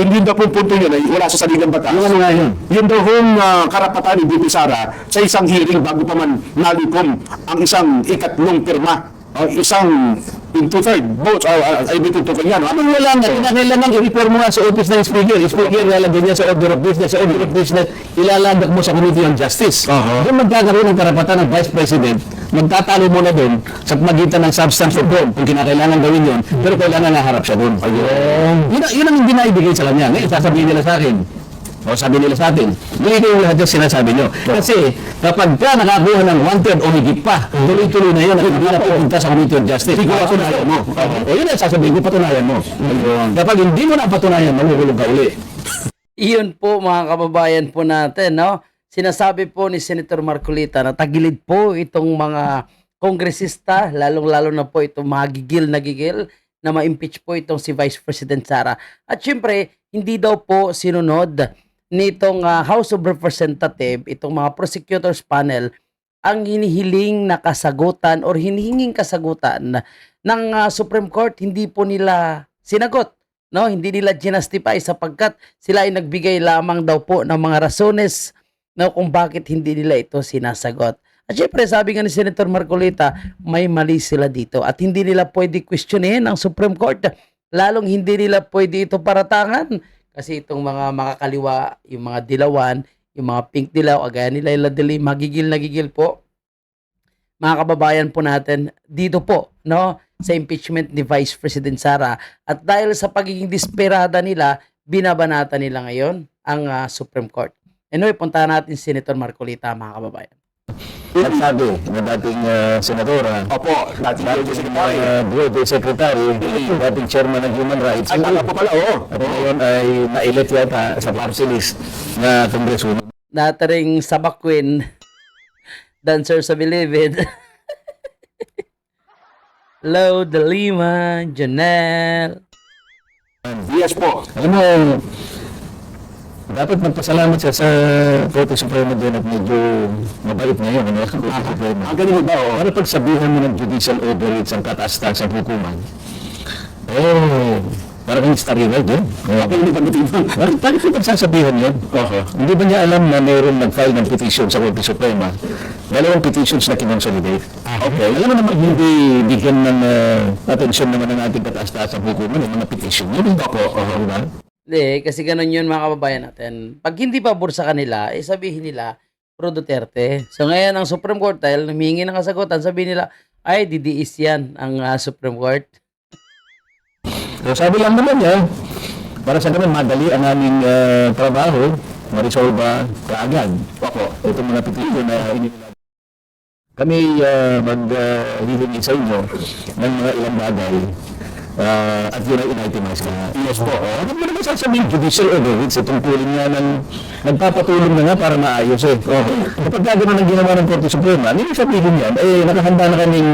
Yun yun daw pong punto yun ay wala sa saligang batas. Yung ano nga yun? Yun daw hong ah, karapatan ni BP Sara sa isang hearing bago pa man nalikom ang isang ikatlong pirma. o isang in two-third votes, uh, uh, ay may tutukan yan. Ano wala nga, kinakailangan i-refer mo nga sa office ng speaker. Speaker, lalagyan niya sa order of business. Sa order of business, ilalagak mo sa Committee on Justice. Aha. Doon magkakaroon ng karapatan ng Vice President. Magtatalo muna doon sa magitan ng substance of form kung kinakailangan gawin yun. Pero kailangan naharap siya doon. Ayun. Yun, yun ang hindi naibigay sa kanya. Ngayon, sasabihin nila sa akin. O sabi nila sa atin, yung lahat yung sinasabi nyo. Kasi kapag ka nakakuha ng wanted o higit pa, tuloy-tuloy na yun, at hindi na pupunta sa Committee on Justice. Hindi ko patunayan mo. O yun ang sasabihin ko, patunayan mo. Kapag hindi mo na patunayan, mahuhulog ka uli. Iyon po mga kababayan po natin, no? Sinasabi po ni Senator Marcolita na tagilid po itong mga kongresista, lalong-lalo na po itong mga gigil na gigil na ma-impeach po itong si Vice President Sara. At syempre, hindi daw po sinunod nitong ah, House of Representative, itong mga prosecutors panel, ang hinihiling na kasagutan or hinihinging kasagutan ng ah, Supreme Court, hindi po nila sinagot no? Hindi nila ginastify sapagkat sila ay nagbigay lamang daw po ng mga rasones no kung bakit hindi nila ito sinasagot. At syempre sabi nga ni Senator Marcolita may mali sila dito at hindi nila pwede questionin ang Supreme Court lalong hindi nila pwede ito paratangan kasi itong mga makakaliwa yung mga dilawan yung mga pink dilaw agaya nila iladili magigil nagigil po mga kababayan po natin dito po no sa impeachment ni Vice President Sara at dahil sa pagiging desperada nila binabanata nila ngayon ang ah, Supreme Court. Anyway, puntahan natin si Senator Marcolita mga kababayan. At sabi ng dating uh, senadora, Opo, dati dating yung secretary. uh, Bureau Secretary, dating chairman ng Human Rights, Ay, tama po pala, oo. at ngayon ay na-elect yata sa party list na kongreswoman. Nataring Sabak Queen, dancer sa Bilibid. Hello, Delima, Janelle. Yes po. Alam mo, dapat magpasalamat siya sa Korte Suprema din at medyo mabait ngayon. Ano? Ang Korte Suprema. Ang ganun ba, oo. Para pagsabihan mo ng judicial overreach ang kataas-taas ng hukuman, eh, parang yung right yun. Ako yung pagdating. Bakit bakit ko pagsasabihan yun? Hindi ba niya alam na mayroong nag-file ng petition sa Korte Suprema? Dalawang petitions na kinonsolidate. Okay. Alam mo naman, hindi bigyan ng uh, atensyon naman ng ating kataas-taas ng hukuman yung mga petition. Yun ba po? Uh, ba? Hindi, kasi ganun yun mga kababayan natin. Pag hindi pabor sa kanila, eh sabihin nila, pro Duterte. So ngayon ang Supreme Court, dahil humingi ng kasagutan, sabihin nila, ay, didiis yan ang ah, Supreme Court. So sabi lang naman niya, para sa naman madali ang aming uh, trabaho, marisolba kaagad. Opo, ito mga petition na inilalagay. Kami uh, mag-hihingi sa inyo ng mga ilang bagay uh, at yun ay in-itemize ka. Yes po. Uh, ano mo naman sasabihin judicial overreach? Itong tungkulin nga ng nagpapatulong na nga para maayos eh. Oh. Kapag gagawin ng ginawa ng Korte Suprema, hindi sabihin yan, eh nakahanda na kaming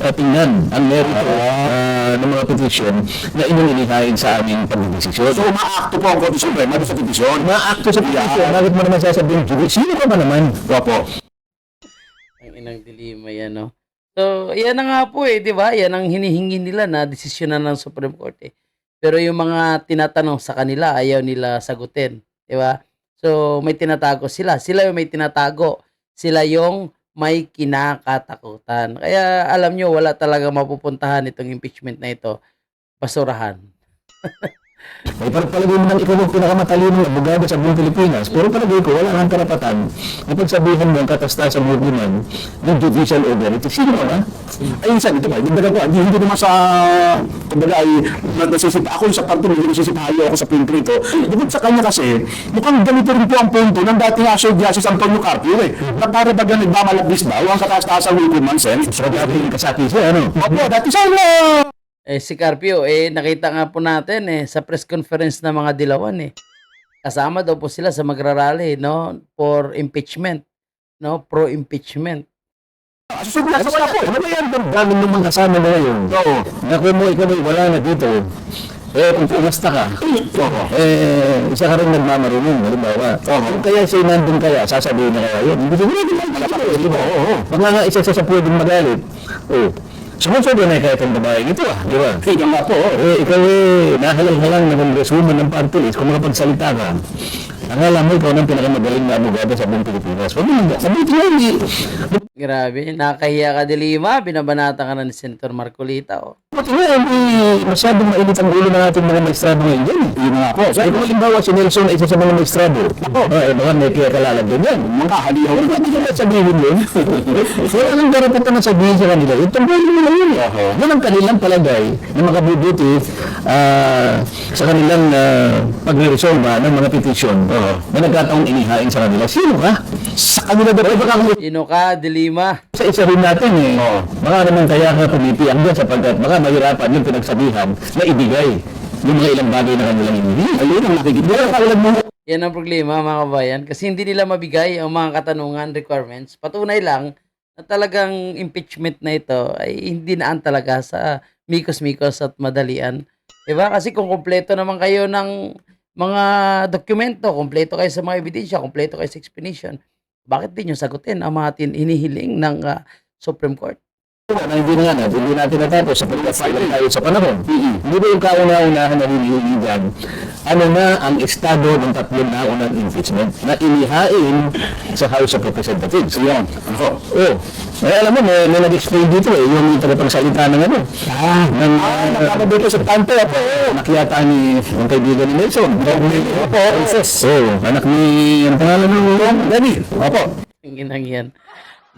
uh, tingnan ang merito uh, ng mga petition na inyong inihain sa aming pagdidesisyon. So, umaakto po ang Korte Suprema sa petisyon. Maakto sa petition, bakit mo naman sasabihin judicial? Sino ka ba naman? Opo. Ang inang dilima yan, no? So, yan na nga po eh, di ba? Yan ang hinihingi nila na desisyonan ng Supreme Court eh. Pero yung mga tinatanong sa kanila, ayaw nila sagutin. Di ba? So, may tinatago sila. Sila yung may tinatago. Sila yung may kinakatakutan. Kaya alam nyo, wala talaga mapupuntahan itong impeachment na ito. Basurahan. May palagay mo nang ikaw ang pinakamatalino abogado sa buong Pilipinas. Pero palagay ko, wala kang karapatan na pagsabihan mo ang katastasan mo hukuman ng judicial overreach. Sino ka ba? Ay, minsan, ito ba, kumbaga po, hindi, hindi naman sa, kumbaga ay, na- nasisita, ako sa parte, hindi nasisitahayo ako sa pinprito. Bukod sa kanya kasi, mukhang ganito rin po ang punto ng dating Asher Justice Antonio Carpio eh. Na para baga nagmamalabis ba, o ang kataas-taasang hukuman, sen? So, dapat kasati siya, ano? Opo, dati sana. Eh, si Carpio, eh, nakita nga po natin eh, sa press conference ng mga dilawan eh. Kasama daw po sila sa magrarally, no? For impeachment. No? Pro-impeachment. Susulat Ano sa wala po. Ano ba yan? Dami naman kasama na ngayon. Oo. Naku mo, ikaw wala na dito. Eh, kung pumasta ka, eh, isa ka rin nagmamarunong, halimbawa. Kung kaya siya nandun kaya, sasabihin na kaya yun. Hindi ko? Oo, oo. Baka nga isa siya sa pwedeng magalit. Oh. Sumusunod na kahit ang babae ito ah, di ba? Kaya nga po. Eh, ikaw eh, nahalang-halang na congresswoman ng party kung makapagsalita ka, ang alam mo, ikaw ng pinakamagaling na abogado sa buong Pilipinas. Huwag mo sabihin mo. Grabe, nakahiya ka Dilima, binabanata ka na ni Senator Marcolita. Oh. Pati nga, hindi masyadong mainit ang ulo ng ating mga maestrado ngayon dyan. Yun nga po. So, kung halimbawa si Nelson ay isa sa mga maestrado, oh, eh, baka may kaya kalalag doon yan. Mga halihaw Huwag hindi ka na sabihin yun. Wala nang karapatan na sabihin sa kanila. Yung tungkulin mo na yun. eh. Yan ang kanilang palagay na makabubuti ah, sa kanilang uh, ah, ng mga petisyon na nagkataong inihain sa kanila. Sino ka? Sa kanila kung Sino ka, Dilima? Sa isa rin natin eh. Baka naman kaya ka pumipiyang dyan sapagkat baka mahirapan yung pinagsabihan na ibigay yung mga ilang bagay na kanilang ibigay. Ayun ang nakikita. Mo Yan ang problema mga kabayan kasi hindi nila mabigay ang mga katanungan, requirements. Patunay lang na talagang impeachment na ito ay hindi naan talaga sa mikos-mikos at madalian. Diba? Kasi kung kompleto naman kayo ng mga dokumento, kompleto kayo sa mga ebidensya, kompleto kayo sa explanation, bakit di nyo sagutin ang mga tin- hinihiling ng ah, Supreme Court? Na hindi na nga, hindi natin natapos sapagkat final tayo sa panahon. Hindi ba yung kauna-unahan na hinihingi dyan, ano na ang estado ng tatlong naunang impeachment na inihain sa House of Representatives. Yan. Ako. Oh. Eh, alam mo, may, may nag-explain dito eh, yung tagapagsalita ng ano. Ah, ng, Ah, nakakabito sa tante ako. Oo, nakiyata ni ang kaibigan ni Nelson. Opo. Oo, anak ni, ang pangalan ng Danny. Opo. Ang ginang yan.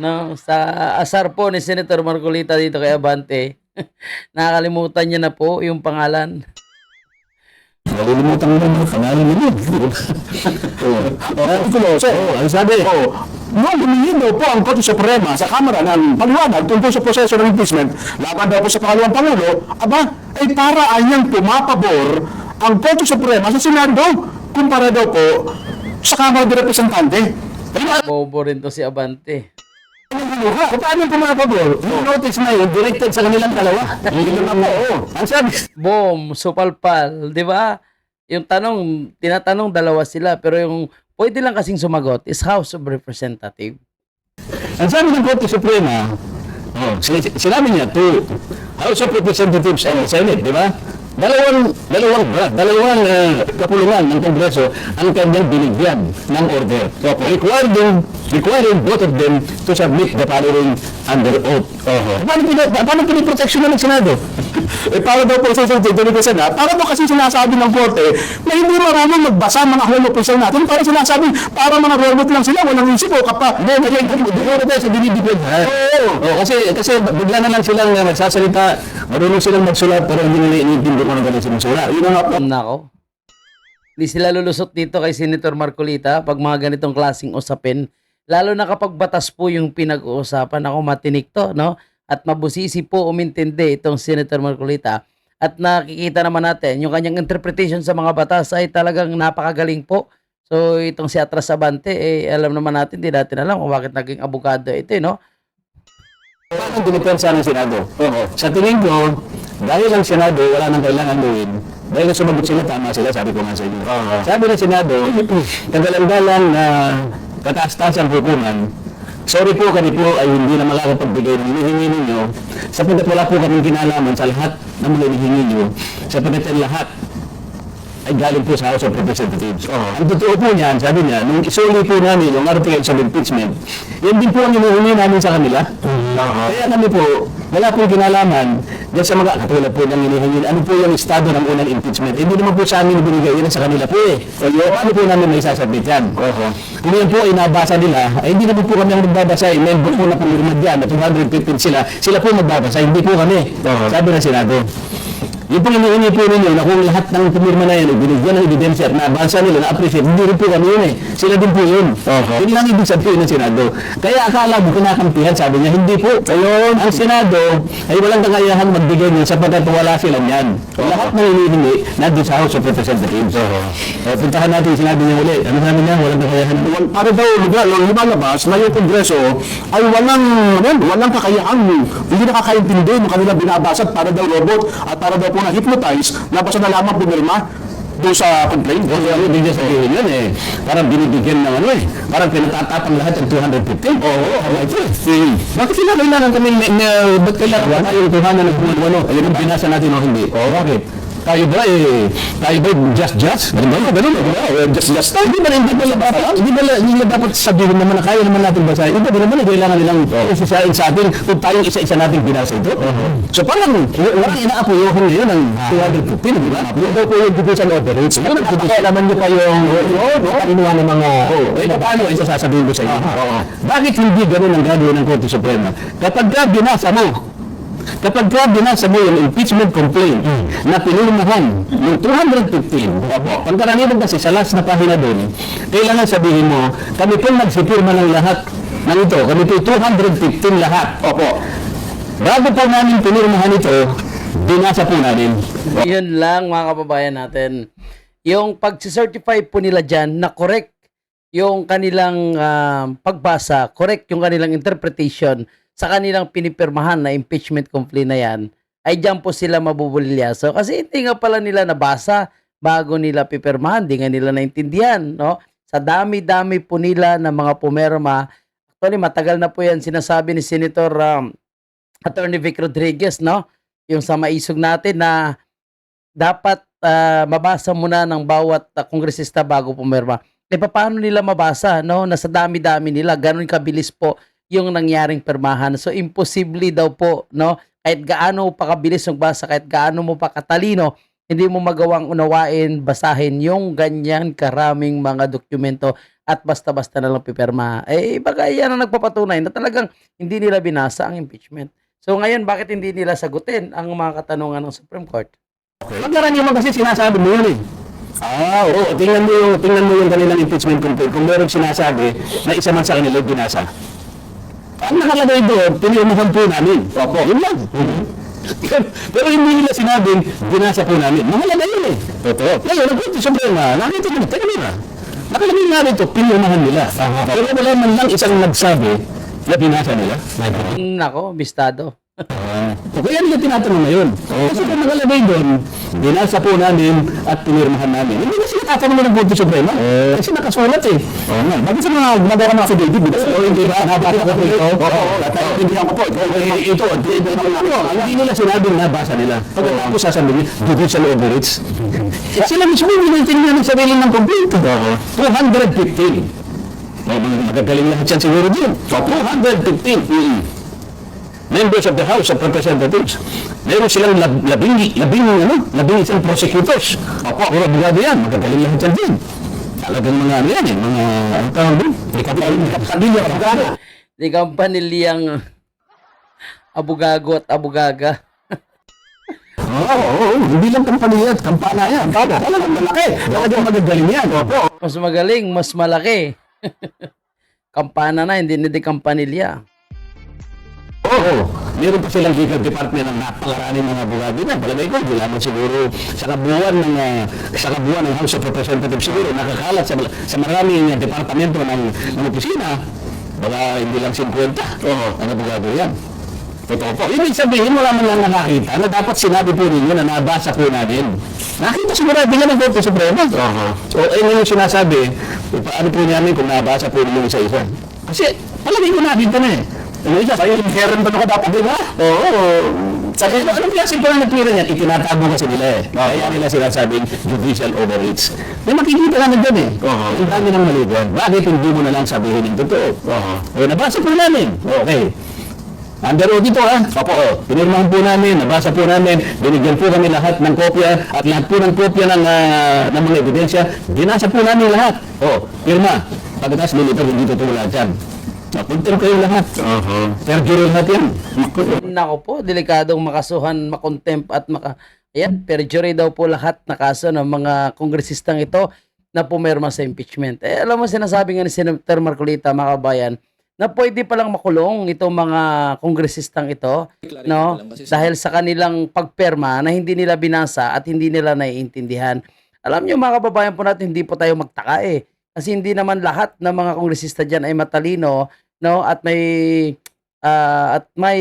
No, sa asar po ni Senator Marcolita dito kay Abante, nakakalimutan niya na po yung pangalan. Nalilimutan mo na ang pangalan niya. Oo. Oh. Oo, ang sabi. Oh, nung humingi daw po ang Korte Suprema sa Kamara ng paliwanag tungkol sa proseso ng impeachment laban daw po sa pangalawang Pangulo, aba, ay para anyang pumapabor ang Korte Suprema sa Senado kumpara daw po sa Kamara de Representante. Bobo rin to si Abante. Ano ka? Paano pumapabor? Yung notice na yun, directed sa kanilang dalawa. Hindi naman po. Ang sabi, Boom, supalpal, 'di ba? Yung tanong, tinatanong dalawa sila, pero yung pwede lang kasing sumagot is House of Representative. ang sabi ng Korte Suprema, oh, sin- sinabi niya to House of Representatives and Senate, di ba? Dalawang, dalawang, dalawang ah, kapulungan ng Kongreso ang kanyang binigyan ng order. So, requiring, requiring both of them to submit the following under oath. Paano, pina, paano piniproteksyon ng Senado? eh, para daw po sa Senate, ko sa para daw kasi sinasabi ng Korte na hindi marunong magbasa mga home official natin. Para sinasabi, para mga robot lang sila, walang isip o kapa. Hindi, hindi ko tayo sa dinidipid, ha? Oo. Oh, kasi, kasi bigla na lang silang uh, magsasalita, marunong silang magsulat, pero hindi nila iniintindi kung ano ganun sinusulat. Yun ang po. Nako. Hindi sila lulusot dito kay Senator Marcolita pag mga ganitong klaseng usapin. Lalo na kapag batas po yung pinag-uusapan. Ako matinik to, no? At mabusisi po umintindi itong Senator Marcolita. At nakikita naman natin, yung kanyang interpretation sa mga batas ay talagang napakagaling po. So itong si Atras Abante, eh, alam naman natin, di natin alam kung bakit naging abogado ito, eh, no? Paano dinipensa ng Senado? Oo. Sa tingin ko, dahil ang Senado wala nang kailangan gawin, dahil na sumagot sila, tama sila, sabi ko nga sa inyo. Sabi ng Senado, kagalang-galang na kataas-taas ang hukuman, sorry po kami po ay hindi na makakapagbigay ng hinihingi ninyo sapagkat wala po kaming kinalaman sa lahat ng mga hinihingi nyo sapagkat ang lahat ay galing po sa House of Representatives. Ang totoo po niyan, sabi niya, nung isuli po namin yung articles of impeachment, yan din po ang hinihingi namin sa kanila. Kaya kami po, wala po kinalaman dyan sa mga katulad po ng hinihingi, ano po yung estado ng unang impeachment. Hindi naman po sa amin binigay, yan sa kanila po eh. Kaya paano po namin may sasabit yan? Kung yan po ay nabasa nila, ay hindi naman po kami ang magbabasa, eh. member po na pumirma dyan, at 215 sila, sila po magbabasa, hindi po kami. Sabi ng Senado. Yung pong iniingi po ninyo na kung lahat ng pumirma na yan, binigyan ng ebidensya at nabasa nila, na-appreciate, hindi rin po kami yun eh. Sila din po yun. Yun lang ibig sabihin ng Senado. Kaya akala mo kinakampihan, sabi niya, hindi po. Ayun, ang Senado ay walang kakayahan magbigay niyan sapagkat wala sila niyan. Lahat ng hinihingi, nandun sa House of Representatives. Eh, puntahan natin, sinabi niya uli. Ano sabi niya? Walang kakayahan. Wal- para daw lugar, lumalabas na yung Kongreso ay walang, well, walang kakayahan, hindi nakakaintindi ng kanilang binabasa para daw robot at para daw po na-hypnotize, nabasa na lamang pumirma. doon sa complaint. Kasi ano, hindi niya sabihin yun eh. Parang binibigyan ng ano eh. Parang pinatatapang lahat ng 215. Oo, oo, oo. Hmm. Bakit sila kailangan kami, na, na, ba't kailangan wala yung tuhanan ng kung ano? Ayun ang binasa natin o hindi. Oo, bakit? Tayo ba eh, tayo ba just just? Ganun ba? Ganun ba? Just just time. Hindi ba hindi ba dapat hindi ba hindi ba dapat sabihin naman na kaya naman natin basahin? Iba din naman eh, kailangan nilang isasain sa atin kung tayong isa-isa natin binasa ito. So parang wala inaapuyohan ngayon ng 215, di ba? Yung daw po yung division overage. Ano nagkakailaman niyo pa yung kaninuan ng mga eh paano isa sasabihin ko sa inyo? Bakit hindi ganun ang gagawin ng Korte Suprema? Kapag ka binasa mo Kapag ka binasa mo yung impeachment complaint na pinulmahan ng 215, pagkaraniwan kasi sa last na pahina doon, kailangan sabihin mo, kami po nagsipirma ng lahat ng ito, kami po 215 lahat. Opo. Bago po namin pinirmahan ito, binasa po namin. Yun lang mga kababayan natin. Yung pag-certify po nila dyan na correct yung kanilang ah, pagbasa, correct yung kanilang interpretation sa kanilang pinipirmahan na impeachment complaint na yan, ay dyan po sila mabubulilyaso. Kasi hindi nga pala nila nabasa bago nila pipirmahan, hindi nga nila naintindihan. No? Sa dami-dami po nila ng mga pumirma, actually matagal na po yan sinasabi ni Senator um, Attorney Vic Rodriguez, no? Yung sa maisog natin na dapat ah, mabasa muna ng bawat ah, kongresista bago pumirma. E paano nila mabasa, no? Nasa dami-dami nila, ganun kabilis po yung nangyaring permahan. So imposible daw po, no? Kahit gaano pa kabilis yung basa, kahit gaano mo pa katalino, hindi mo magawang unawain, basahin yung ganyan karaming mga dokumento at basta-basta na lang pipirma. Eh, baga yan ang nagpapatunay na talagang hindi nila binasa ang impeachment. So ngayon, bakit hindi nila sagutin ang mga katanungan ng Supreme Court? Pagkaraniwan kasi sinasabi mo yun eh. Ah, oo. Tingnan mo yung, tingnan mo yung kanilang impeachment complaint. Kung meron sinasabi na isa man sa kanila yung binasa. Ang nakalagay doon, pinirmahan po namin. Opo. Yun lang. Pero hindi nila sinabing, binasa po namin. Mahalaga yun eh. Totoo. Ngayon, ang Korte Suprema, nakita nila, teka nila. Nakalagay nga rito, pinirmahan nila. Pero wala man lang isang nagsabi na binasa nila. Nako, bistado. Ah, o kaya nila tinatanong na yun. Kasi kung nakalagay doon, binasa po namin at pinirmahan namin. Hindi na sila tatanong ng Korte Suprema. Kasi nakasulat eh. Oo nga. Bakit sa mga gumagawa ng affidavit? Di ba? Oo, hindi ba? Nabasa ko ito. Oo, nataintindihan ko po. Ito. Hindi nila sinabing nabasa nila. Pagkatapos sasabihin, judicial overreach. Sila mismo hindi naintindihan ng sarili ng complaint. 215. May mga magagaling lahat yan siguro din. 215 members of the House of Representatives. Meron silang lab, labing, labing, ano, labing isang prosecutors. Opo. Puro abogado yan. Magagaling lahat yan din. Talagang mga ano yan eh, mga, ano tawag doon? Kapatid, abogado. Di kampanilyang abugago at abugaga. Oo, oo, oo. Hindi lang kampanya kampana yan. Kampana, talagang malaki. Talagang magagaling yan. Opo. Mas magaling, mas malaki. Kampana na, hindi na di kampanilya. Oo. Meron pa silang legal department ng napakaraming mga abogado na. Palagay ko, hindi lamang siguro sa kabuuan ng, uh, sa kabuuan ng House of Representatives siguro nakakalat sa, sa maraming departamento ng, ng opisina. Baka hindi lang 50 Oo. ang abogado yan. Totoo po. Ibig sabihin, wala man lang nakakita na dapat sinabi po ninyo na nabasa po namin. Nakita sigurado nga ng Korte Suprema. So, ayun yung sinasabi, paano po namin kung nabasa po ninyo isa-isa. Kasi, palagay ko nakita na eh. Ano isa, sa'yo inherent ba ka dapat, di ba? Oo. Sabi ko, anong klase pa na nagpira niyan? Itinatago kasi nila eh. Kaya nila sinasabing judicial overreach. May makikita ka na dyan eh. Ang dami ng maliban. Bakit hindi mo na lang sabihin yung totoo? Eh, nabasa po namin. Okay. Under oath ito ha. Opo. Oh, pinirmahan po namin, nabasa po namin, binigyan po kami lahat ng kopya at lahat po ng kopya ng, ah, ng mga ebidensya, binasa po namin lahat. Oh, pirma. Pagkatapos lilipad, hindi totoo lahat yan. Napuntir kayo lahat. Uh-huh. Perjury lahat yan. Nako po, delikadong makasuhan, makontempt at maka... Ayan, perjury daw po lahat na kaso ng mga kongresistang ito na pumirma sa impeachment. Eh, alam mo, sinasabi nga ni Senator Marcolita, mga kabayan, na pwede palang makulong itong mga kongresistang ito, no? Dahil sa kanilang pagperma na hindi nila binasa at hindi nila naiintindihan. Alam niyo mga kababayan po natin, hindi po tayo magtaka eh. Kasi hindi naman lahat ng mga kongresista diyan ay matalino, no? At may ah, at may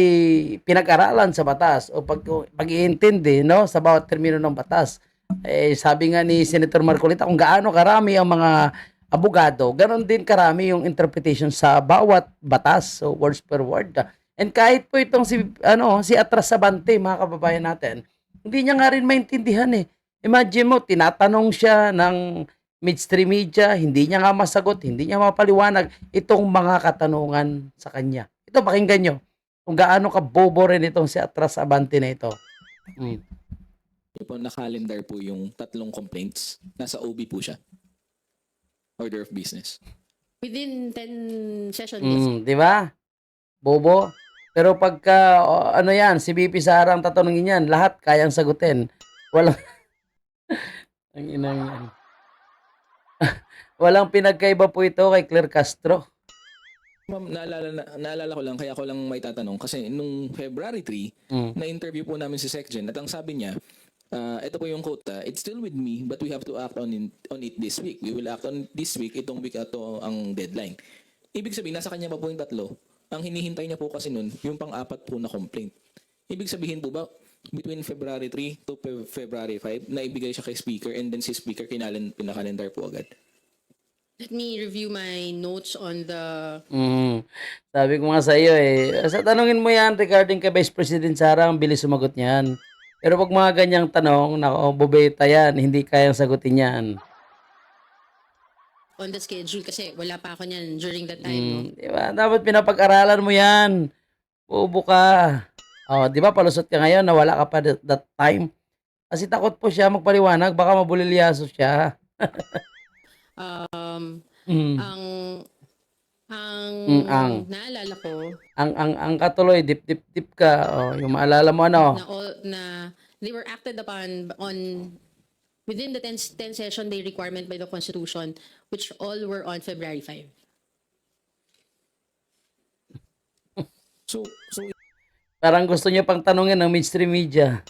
pinag-aralan sa batas o pag pag-iintindi, no, sa bawat termino ng batas. Eh, sabi nga ni Senator Marcolita, kung gaano karami ang mga abogado, ganon din karami yung interpretation sa bawat batas. So, words per word. And kahit po itong si, ano, si Atras Sabante, mga kababayan natin, hindi niya nga rin maintindihan eh. Imagine mo, tinatanong siya ng midstream media, hindi niya nga masagot, hindi niya mapaliwanag itong mga katanungan sa kanya. Ito, pakinggan nyo. Kung gaano ka bobo rin itong si Atras Abante na ito. Mm. Po, na-calendar po yung tatlong complaints. Nasa OB po siya. Order of business. Within 10 session days. Mm, di ba? Bobo. Pero pagka, o, ano yan, si BP Sara ang tatanungin yan, lahat kayang sagutin. Walang, ang inang yan. Walang pinagkaiba po ito kay Claire Castro. Ma'am, naalala, na, naalala ko lang, kaya ko lang may tatanong. Kasi nung February 3, Mm. na-interview po namin si SecGen at ang sabi niya, ah, ito po yung quote, ah, it's still with me but we have to act on, in- on it this week. We will act on it this week, itong week ato ang deadline. Ibig sabihin, nasa kanya pa po yung tatlo. Ang hinihintay niya po kasi nun, yung pang-apat po na complaint. Ibig sabihin po ba, between February 3 to Fe- February 5, naibigay siya kay speaker and then si speaker kinalen, pinakalendar po agad. Let me review my notes on the Mm. Sabi ko nga sa iyo eh, sa tanungin mo yan regarding kay Vice President Sara, ang bilis sumagot niyan. Pero pag mga ganyang tanong, nako, bobeta yan, hindi kayang sagutin yan. on the schedule kasi wala pa ako niyan during that time. no? Mm, di ba? Dapat pinapag-aralan mo yan. Bobo ka. Oh, di ba palusot ka ngayon na wala ka pa that, that time? Kasi takot po siya magpaliwanag, baka mabulilyaso siya. Um, Mm. ang ang Mm, ang. naalala ko Ang ang ang katuloy dip dip dip ka. Oh, yung maalala mo ano? na all, na they were acted upon on within the 10, 10 session day requirement by the constitution which all were on February 5. So, so Parang gusto niya pang tanungin ng mainstream media.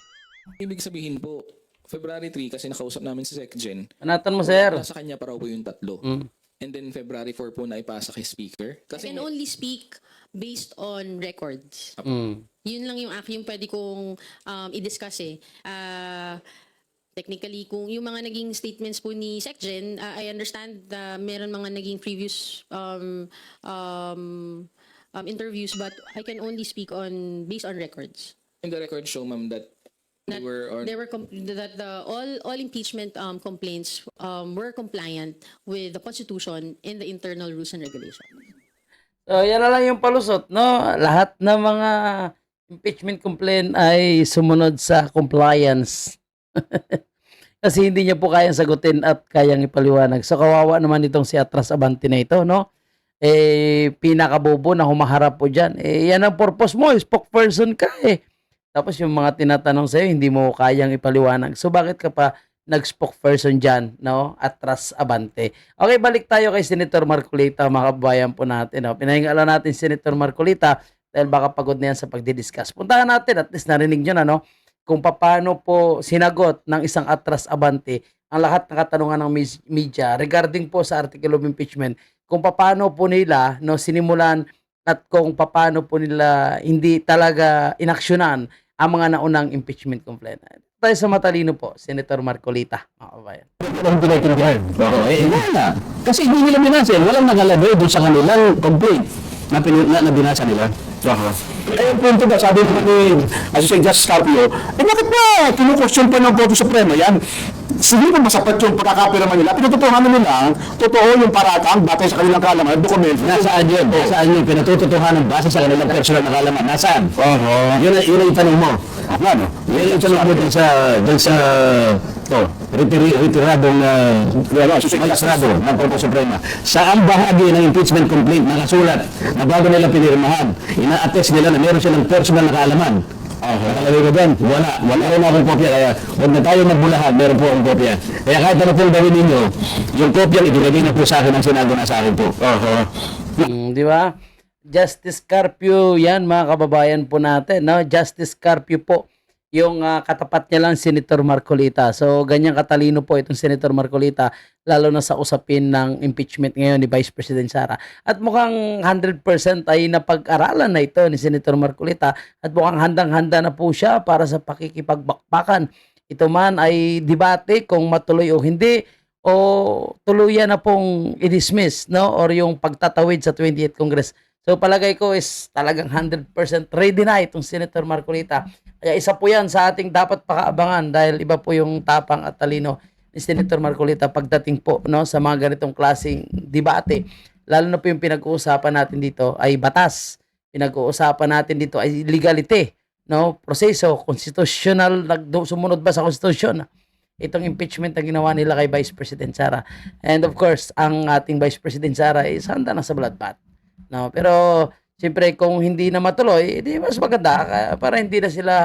ibig sabihin po, February 3 kasi nakausap namin si SecGen, Panatan mo, sir. nasa kanya pa raw po yung tatlo. Mm. And then February 4 po na ipasa kay speaker. I Kasi can only speak based on records. Mm. Yun lang yung aking pwede kong um, i-discuss eh. Ah, technically, kung yung mga naging statements po ni SecGen, ah, I understand na meron mga naging previous um, um, um, interviews, but I can only speak on based on records. in the record show, ma'am, that they That were on There were that the all all impeachment um, complaints um, were compliant with the Constitution and the internal rules and regulations. So, yan na lang yung palusot, no? Lahat ng mga impeachment complaint ay sumunod sa compliance. Kasi hindi niya po kayang sagutin at kayang ipaliwanag. So, kawawa naman itong si Atras Abante na ito, no? Eh, pinakabobo na humaharap po dyan. Eh, yan ang purpose mo. Spokesperson ka eh. Tapos yung mga tinatanong sa'yo, hindi mo kayang ipaliwanag. So, bakit ka pa nag-spokesperson dyan, no? Atras Abante. Okay, balik tayo kay Senator Marcolita, mga kababayan po natin. No? Pinahingala natin Senator Marcolita dahil baka pagod na yan sa pagdidiscuss. Puntahan natin, at least narinig nyo na, no? Kung paano po sinagot ng isang Atras Abante ang lahat ng katanungan ng media regarding po sa article of impeachment, kung paano po nila no sinimulan at kung paano po nila hindi talaga inaksyonan ang mga naunang impeachment complaint. Tayo sa matalino po, Senator Marcolita, mga kababayan. Walang pinatindihan. Oo, eh. Kasi hindi nila binasa. yan. Walang nakalagay doon sa kanilang complaint na, na, na binasa nila. Aha. Eh, punto ba, sabi ko ni Assistant Justice Carpio, eh bakit ba kinukwestiyon pa ng Boto Supremo yan? Sige kung masapat yung pagkakapiraman nila, pinututuhanan nila, totoo yung paratang batay sa kanilang kalaman, dokumento. Nasaan yun? Nasaan yun? Pinatututuhanan base sa kanilang personal na kalaman. Nasaan? Oo. Yun, ang- yun ang itanong mo. Ano? Yun ang itanong mo dun sa, dun sa, to, retiri, retiradong uh, magistrado ng Korte Suprema. Saan bahagi ng impeachment complaint nakasulat na bago nila pinirmahan, ina-attest nila na meron silang personal na kaalaman. Nakalagay ko doon, wala. Wala rin akong kopya. Kaya huwag na tayo magbulahan, meron po akong kopya. Kaya kahit ano pong gawin ninyo, yung kopya, ibigay na po sa akin ang sinago na sa akin po. Mm, di ba? Justice Carpio, yan mga kababayan po natin, no? Justice Carpio po yung ah, katapat niya lang Senator Marcolita. So ganyan katalino po itong Senator Marcolita lalo na sa usapin ng impeachment ngayon ni Vice President Sara. At mukhang 100% ay napag-aralan na ito ni Senator Marcolita at mukhang handang-handa na po siya para sa pakikipagbakbakan ito man ay debate kung matuloy o hindi o tuluyan na pong i-dismiss no or yung pagtatawid sa 28th Congress. So palagay ko is talagang 100% ready na itong Senator Marcolita. Kaya isa po yan sa ating dapat pakaabangan dahil iba po yung tapang at talino ni Senator Marcolita pagdating po no sa mga ganitong klaseng debate. Lalo na po yung pinag-uusapan natin dito ay batas. Pinag-uusapan natin dito ay legality, no? Proseso, constitutional, sumunod ba sa konstitusyon? Itong impeachment na ginawa nila kay Vice President Sara. And of course, ang ating Vice President Sara is handa na sa bloodbath. No, pero siyempre kung hindi na matuloy, edi mas maganda para hindi na sila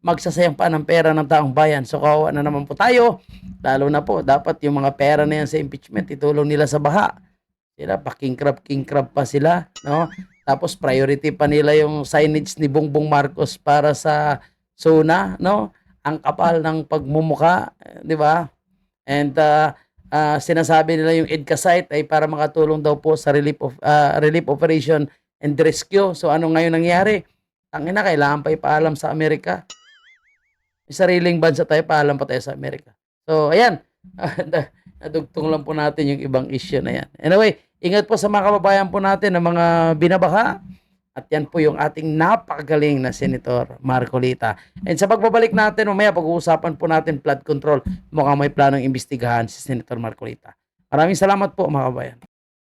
magsasayang pa ng pera ng taong bayan. So kawawa na naman po tayo. Lalo na po, dapat yung mga pera na yan sa impeachment, itulong nila sa baha. Sila pa king crab, king crab pa sila, no? Tapos priority pa nila yung signage ni Bongbong Marcos para sa SONA, no? Ang kapal ng pagmumuka, eh, di ba? And uh, ah, sinasabi nila yung EDCA site ay para makatulong daw po sa relief of ah, relief operation and rescue. So ano ngayon nangyari? Ang ina kailangan pa ipaalam sa Amerika. May sariling bansa tayo, paalam pa tayo sa Amerika. So ayan, nadugtong lang po natin yung ibang issue na yan. Anyway, ingat po sa mga kababayan po natin ng mga binabaha. At yan po yung ating napakagaling na Senator Marcolita. And sa pagbabalik natin, mamaya pag-uusapan po natin flood control. Mukhang may planong imbestigahan si Senator Marcolita. Maraming salamat po mga kababayan.